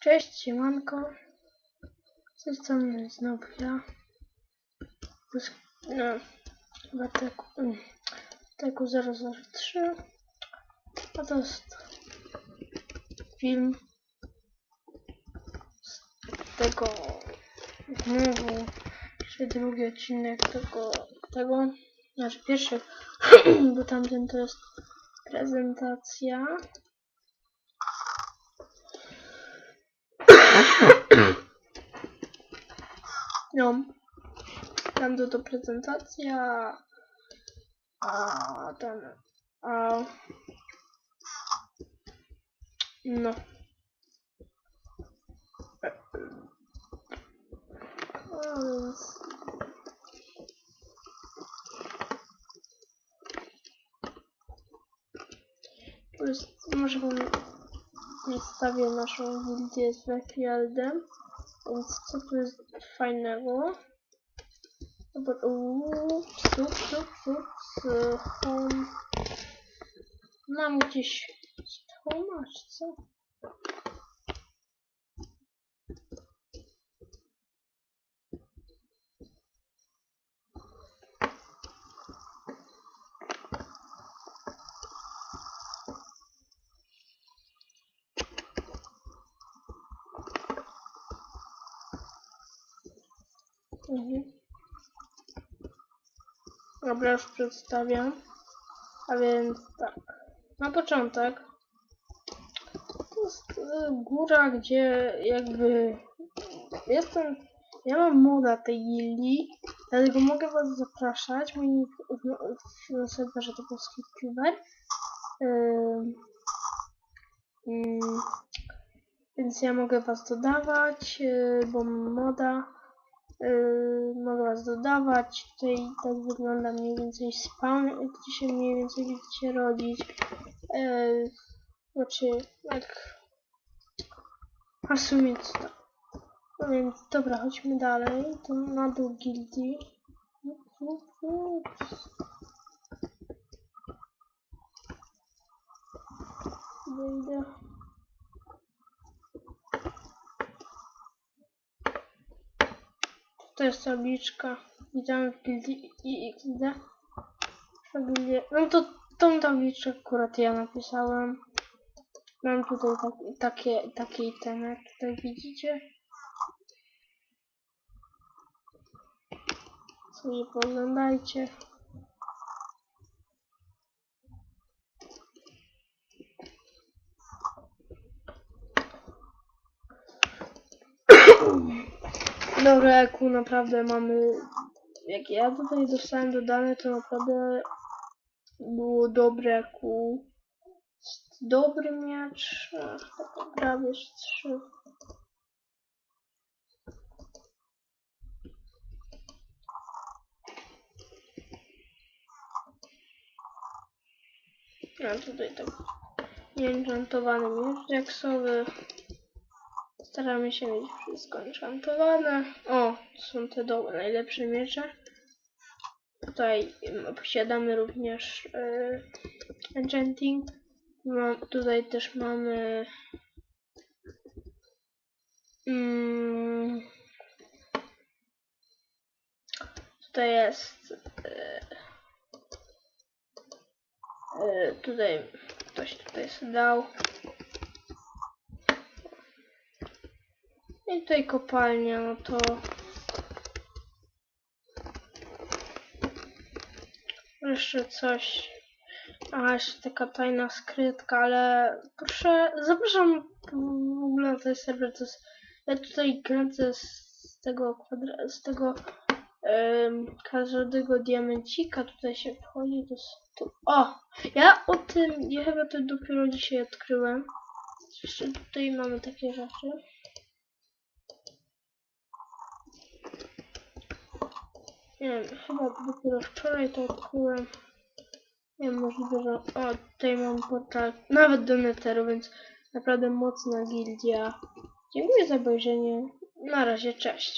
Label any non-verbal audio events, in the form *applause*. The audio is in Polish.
Cześć, siemanko. Z tej strony znowu ja. Błysk... No, chyba teku... mm, Teku 003. A to jest film z tego znowu czy drugi odcinek tego, tego znaczy pierwszy, *clears throat* bo tamten to jest prezentacja. No, tam to, to prezentacja, a ten, a no. A więc to jest, może wam przedstawię naszą gildię z Backfieldem. Więc co tu jest fajnego? Dobra, uuu, sup, sup, sup, z home. Mam gdzieś home, czy co? Mhm. Dobra, już przedstawiam. A więc tak. Na początek to jest e, góra, gdzie jakby jestem. Ja mam moda tej gildii, dlatego mogę was zapraszać. Mój nick w- serwerze to polski Cuber. Więc ja mogę was dodawać, yy, bo moda. Yy, mogę was dodawać. Tutaj tak wygląda mniej więcej spawn, gdzie się mniej więcej będziecie rodzić. Yy, znaczy, jak... A w sumie to? No więc, dobra, chodźmy dalej. To na dół gildii. Ups, To jest tabliczka. W gildii IXD. Familię. No to tą tabliczkę akurat ja napisałem. Mam tutaj tak, takie, takie itemy, jak tutaj widzicie. Sobie poglądajcie. Dobra, Eku, naprawdę mamy... Jak ja tutaj dostałem dodane, to naprawdę było dobre. Jest Dobry miecz. Prawie trzy. A tutaj tak nieenchantowany miecz jaksowy. Staramy się mieć wszystko enchantowane. O, są te do, najlepsze miecze. Tutaj posiadamy również e, enchanting. Mam, tutaj też mamy mm, tutaj jest e, e, tutaj ktoś tutaj sobie dał I tutaj kopalnia, no to... Jeszcze coś. A, jeszcze taka tajna skrytka, ale proszę, zapraszam w ogóle na ten serwer. To jest, ja tutaj kręcę z tego kwadra, z tego każdego diamencika. Tutaj się wchodzi, to jest tu. O! Ja o tym, ja chyba to dopiero dzisiaj odkryłem. Jeszcze tutaj mamy takie rzeczy. Nie wiem, chyba dopiero wczoraj to odkryłem. Nie wiem, możliwe, że... O, tutaj mam portal nawet do netheru, więc naprawdę mocna gildia. Dziękuję za obejrzenie. Na razie, cześć.